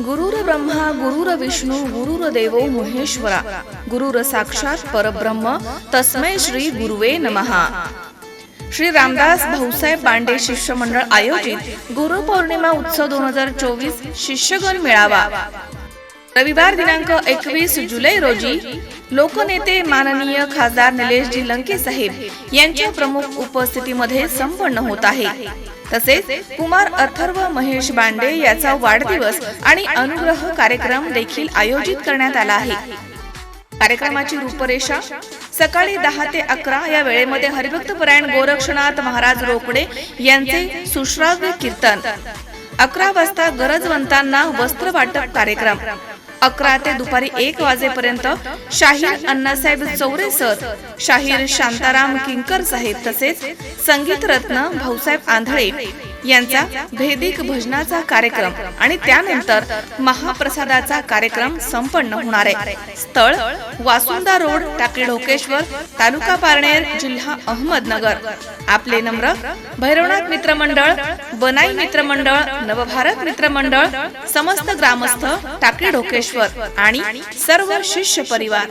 गुरुर ब्रह्मा गुरुर विष्णू गुरुर देवो महेश्वरा। गुरुर साक्षात परब्रह्म तस्मै श्री गुरुवे नमहा श्री रामदास भाऊसाहेब बांडे शिष्यमंडळ आयोजित गुरुपौर्णिमा उत्सव दोन हजार चोवीस शिष्यगण मेळावा। रविवार दिनांक एकवीस जुलै रोजी लोकनेते माननीय खासदार निलेशजी लंके साहेब यांच्या प्रमुख उपस्थितीमध्ये संपन्न होत आहे। तसेच कुमार अथर्व महेश बांडे याचा वाढदिवस आणि अनुग्रह कार्यक्रम देखील आयोजित करण्यात आला आहे. कार्यक्रमाची रूपरेषा सकाळी दहा ते अकरा या वेळेमध्ये हरिभक्त परायण गोरक्षनाथ महाराज रोकडे यांचे सुश्राव्य कीर्तन अकरा वाजता गरजवंतांना वस्त्र वाटप कार्यक्रम अकरा ते दुपारी एक वाजेपर्यंत शाहीर अण्णासाहेब चौरे सर शाहीर शांताराम किंकर साहेब तसेच संगीत रत्न भाऊसाहेब आंधळे यांचा भेदिक भजनाचा कार्यक्रम आणि त्यानंतर महाप्रसादाचा कार्यक्रम संपन्न होणार आहे. स्थळ वासुंदा रोड टाकळी ढोकेश्वर तालुका पारनेर जिल्हा अहमदनगर. आपले नम्र भैरवनाथ मित्रमंडळ बनाई मित्रमंडळ नवभारत मित्रमंडळ समस्त ग्रामस्थ टाकळी ढोकेश्वर आणि सर्व शिष्य परिवार.